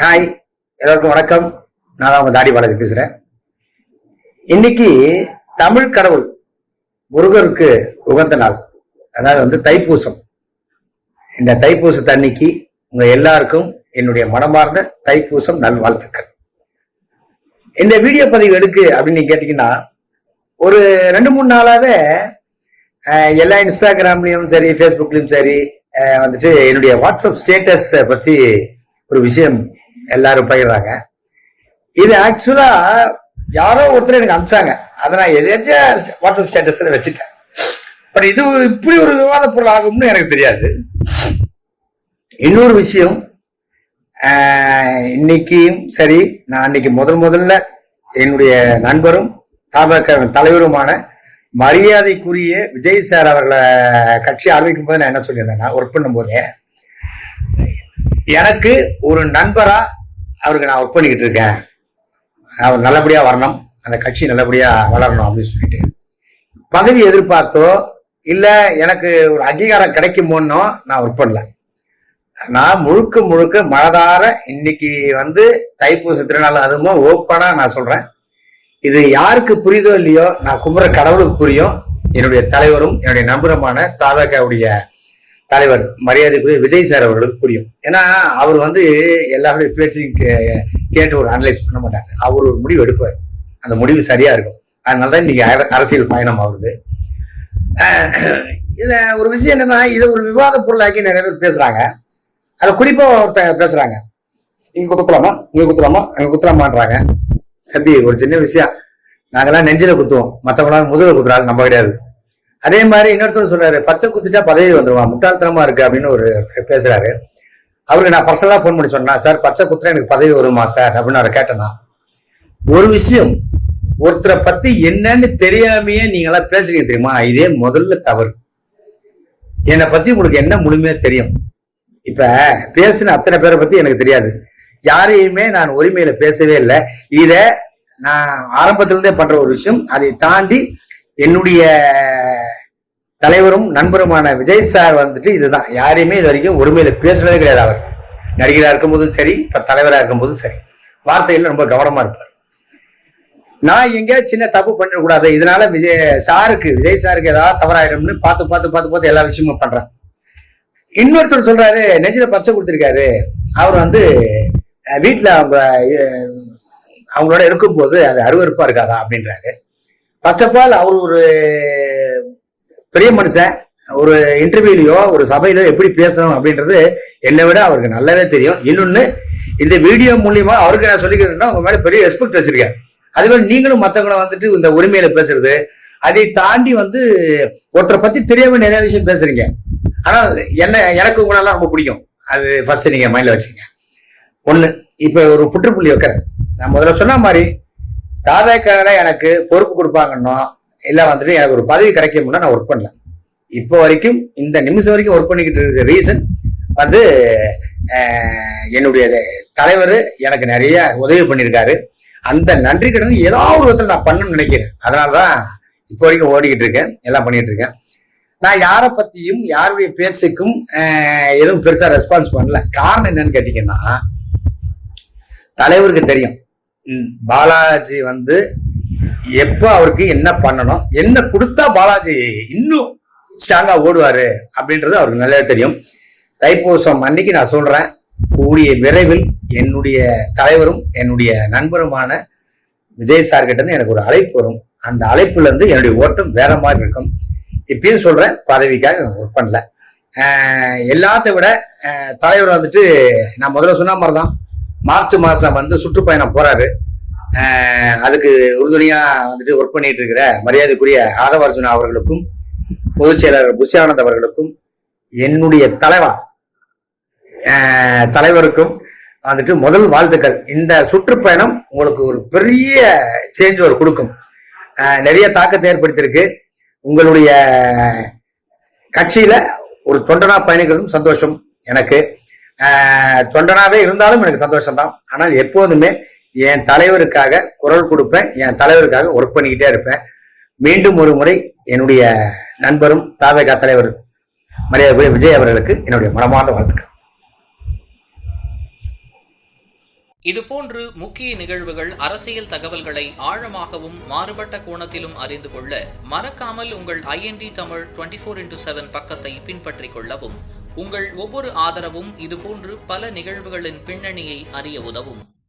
Hi எல்லாருக்கும் வணக்கம். நான் தான் உங்க தாடி பாலாஜி பேசுறேன். இன்னைக்கு தமிழ் கடவுள் முருகருக்கு உகந்த நாள். அதாவது வந்து தைப்பூசம். இந்த தைப்பூசத்தை அன்னைக்கு உங்க எல்லாருக்கும் என்னுடைய மனமார்ந்த தைப்பூசம் நல்வாழ்த்துக்கள். இந்த வீடியோ பதிவு எடுக்கு அப்படின்னு நீங்க கேட்டீங்கன்னா ஒரு ரெண்டு மூணு நாளாவே எல்லா இன்ஸ்டாகிராம்லயும் சரி ஃபேஸ்புக்லயும் சரி வந்துட்டு என்னுடைய வாட்ஸ்அப் ஸ்டேட்டஸை பத்தி ஒரு விஷயம் எல்லாரும் பகிர்றாங்க இது ஆக்சுவலா யாரோ ஒருத்தர் எனக்கு அனுப்பிச்சாங்க அதை நான் எதாச்சும் வாட்ஸ்அப் ஸ்டேட்டஸ்ல வச்சுட்டேன். பட் இது இப்படி ஒரு விவாத பொருள் ஆகும்னு எனக்கு தெரியாது. இன்னொரு விஷயம் ஆஹ், இன்னைக்கும் சரி நான் அன்னைக்கு முதல் முதல்ல என்னுடைய நண்பரும் தாபக தலைவருமான மரியாதைக்குரிய விஜய் சார் அவர்களை கட்சி ஆரம்பிக்கும் போது நான் என்ன சொல்லியிருந்தேன்னா ஒர்க் பண்ணும்போதே எனக்கு ஒரு நண்பரா அவருக்கு நான் ஒர்க் பண்ணிக்கிட்டு இருக்கேன். அவர் நல்லபடியா வரணும். அந்த கட்சி நல்லபடியா வளரணும் அப்படின்னு சொல்லிட்டு. பதவி எதிர்பார்த்தோ இல்ல எனக்கு ஒரு அங்கீகாரம் கிடைக்குமோன்னோ நான் ஒர்க் பண்ணல. நான் முழுக்க முழுக்க மனதார இன்னைக்கு வந்து தைப்பூச திருநாள் அதுவும் ஓப்பனா நான் சொல்றேன். இது யாருக்கு புரியுதோ இல்லையோ நான் கும்புற கடவுளுக்கு புரியும். என்னுடைய தலைவரும் என்னுடைய நம்புறமான தாதாக்காவுடைய தலைவர் மரியாதைக்குரிய விஜய் சார் அவர்களுக்கு புரியும். ஏன்னா அவர் வந்து எல்லாருடைய பேச்சையும் கே- கேட்டு ஒரு அனலைஸ் பண்ண மாட்டார். அவர் ஒரு முடிவு எடுப்பார். அந்த முடிவு சரியா இருக்கும். அதனாலதான் இன்னைக்கு அரசியல் பயணம் ஆகுது. இதுல ஒரு விஷயம் என்னன்னா இதை ஒரு விவாத பொருளாக்கி நிறைய பேர் பேசுறாங்க. அதில் குறிப்பா ஒருத்த பேசுறாங்க. இங்க குத்துலாமா? இங்க குத்துலாமா? அங்க குத்துலாமான்றாங்க. தம்பி ஒரு சின்ன விஷயம். நாங்கெல்லாம் நெஞ்சில குத்துவோம். மற்றவங்களாம் முதுகுல குத்துறாங்க நம்ம கிடையாது. அதே மாதிரி இன்னொருத்தர் சொல்றாரு பச்சை குத்திட்டா பதவி வந்துருவான் முட்டாள்தனமா இருக்கு அப்படின்னு ஒரு பேசுறாரு. அவருக்கு நான் பர்சனலா ஃபோன் பண்ணி சொன்னா சார் பச்சை குத்துறா எனக்கு பதவி வருமா சார்? அப்படின்னு அவரை கேட்டேன்னா ஒரு விஷயம் ஒருத்தரை பத்தி என்னன்னு தெரியாமையே நீங்க எல்லாம் பேசுறீங்க தெரியுமா? இதே முதல்ல தவறு. என்னை பத்தி உங்களுக்கு என்ன முழுமையா தெரியும்? இப்ப பேசின அத்தனை பேரை பத்தி எனக்கு தெரியாது. யாரையுமே நான் உரிமையில பேசவே இல்லை. இத நான் ஆரம்பத்துல இருந்தே பண்ற ஒரு விஷயம். அதை தாண்டி என்னுடைய தலைவரும் நண்பருமான விஜய் சார் வந்துட்டு இதுதான். யாரையுமே இது வரைக்கும் உரிமையில பேசுனதே கிடையாது அவர். நடிகரா இருக்கும்போதும் சரி இப்ப இருக்கும் இருக்கும்போதும் சரி. வார்த்தையில ரொம்ப கவனமா இருப்பார். நான் எங்கேயாவது சின்ன தப்பு பண்ணிடக்கூடாது. இதனால விஜய் சாருக்கு விஜய் சாருக்கு ஏதாவது தவறாயிடும்னு பார்த்து பார்த்து பார்த்து பார்த்து எல்லா விஷயமும் பண்றேன் இன்னொருத்தர் சொல்றாரு நெஞ்சில பச்சை கொடுத்துருக்காரு. அவர் வந்து வீட்டில் வீட்டுல அவங்க அவங்களோட இருக்கும்போது அது அருவறுப்பா இருக்காதா அப்படின்றாரு. ஃபர்ஸ்ட் ஆஃப் ஆல் அவர் ஒரு பெரிய மனுஷன் ஒரு இன்டர்வியூலயோ ஒரு சபையிலோ எப்படி பேசணும் அப்படின்றது என்னை விட அவருக்கு நல்லாவே தெரியும். இன்னொன்னு இந்த வீடியோ மூலியமா அவருக்கு நான் சொல்லிக்கிறேன்னா உங்க மேல பெரிய ரெஸ்பெக்ட் வச்சிருக்கேன். அதுவே நீங்களும் மத்தவங்களை வந்துட்டு இந்த உரிமையில பேசுறது அதை தாண்டி வந்து ஒருத்தரை பத்தி தெரியாம நிறைய விஷயம் பேசுறீங்க. ஆனா என்ன எனக்கு உங்களெல்லாம் ரொம்ப பிடிக்கும். அது ஃபர்ஸ்ட் நீங்க மைண்ட்ல வச்சுங்க ஒண்ணு இப்ப ஒரு புற்றுப்புள்ளி வைக்கிறேன். நான் முதல்ல சொன்ன மாதிரி தாவேக்கால எனக்கு பொறுப்பு கொடுப்பாங்கன்னா இல்லை வந்துட்டு எனக்கு ஒரு பதவி கிடைக்கும்னா நான் ஒர்க் பண்ணல இப்போ வரைக்கும் இந்த நிமிஷம் வரைக்கும் ஒர்க் பண்ணிக்கிட்டு இருக்க ரீசன் வந்து என்னுடைய தலைவர் எனக்கு நிறைய உதவி பண்ணியிருக்காரு. அந்த நன்றி கடன் ஏதாவது ஒரு விதத்தில் நான் பண்ணணும்னு நினைக்கிறேன். அதனாலதான் இப்போ வரைக்கும் ஓடிக்கிட்டு இருக்கேன் எல்லாம் பண்ணிட்டு இருக்கேன். நான் யாரை பற்றியும் யாருடைய பேச்சுக்கும் எதுவும் பெருசாக ரெஸ்பான்ஸ் பண்ணல. காரணம் என்னன்னு கேட்டீங்கன்னா தலைவருக்கு தெரியும். ம், பாலாஜி வந்து எப்போ அவருக்கு என்ன பண்ணணும் என்ன கொடுத்தா பாலாஜி இன்னும் ஸ்ட்ராங்கா ஓடுவாரு அப்படின்றது அவருக்கு நல்லா தெரியும். தைப்பூசம் அன்னைக்கு நான் சொல்றேன். கூடிய விரைவில் என்னுடைய தலைவரும் என்னுடைய நண்பருமான விஜய் சார்கிட்ட இருந்து எனக்கு ஒரு அழைப்பு வரும். அந்த அழைப்புல இருந்து என்னுடைய ஓட்டம் வேற மாதிரி இருக்கும். இப்பயும் சொல்றேன் பதவிக்காக ஒர்க் பண்ணல. எல்லாத்த விட தலைவர் வந்துட்டு நான் முதல்ல சொன்ன மாதிரி தான் மார்ச் மாசம் வந்து சுற்றுப்பயணம் போறாரு. அதுக்கு உறுதுணையா வந்துட்டு ஒர்க் பண்ணிட்டு இருக்கிற மரியாதைக்குரிய ஆதவர்ஜுனா அவர்களுக்கும் பொதுச் செயலாளர் புஷியானந்த் அவர்களுக்கும் என்னுடைய தலைவா தலைவருக்கும் வந்துட்டு முதல் வாழ்த்துக்கள். இந்த சுற்றுப்பயணம் உங்களுக்கு ஒரு பெரிய சேஞ்ச் ஒரு கொடுக்கும். நிறைய தாக்கத்தை ஏற்படுத்தியிருக்கு. உங்களுடைய கட்சியில ஒரு தொண்டனா பயணிகளும் சந்தோஷம் எனக்கு. தொண்டனாவே இருந்தாலும் எனக்கு சந்தோஷம் தான் ஆனால் எப்போதுமே என் தலைவருக்காக குரல் கொடுப்பேன் என் தலைவருக்காக ஒர்க் பண்ணிக்கிட்டே இருப்பேன். மீண்டும் ஒரு முறை என்னுடைய நண்பரும் தாவேகா தலைவர் மரியாதை விஜய் அவர்களுக்கு என்னுடைய மனமார்ந்த வாழ்த்துக்கள். இதுபோன்று முக்கிய நிகழ்வுகள் அரசியல் தகவல்களை ஆழமாகவும் மாறுபட்ட கோணத்திலும் அறிந்து கொள்ள மறக்காமல் உங்கள் IND Tamil twenty four into seven பக்கத்தை பின்பற்றிக் கொள்ளவும் உங்கள் ஒவ்வொரு ஆதரவும் இதுபோன்று பல நிகழ்வுகளின் பின்னணியை அறிய உதவும்.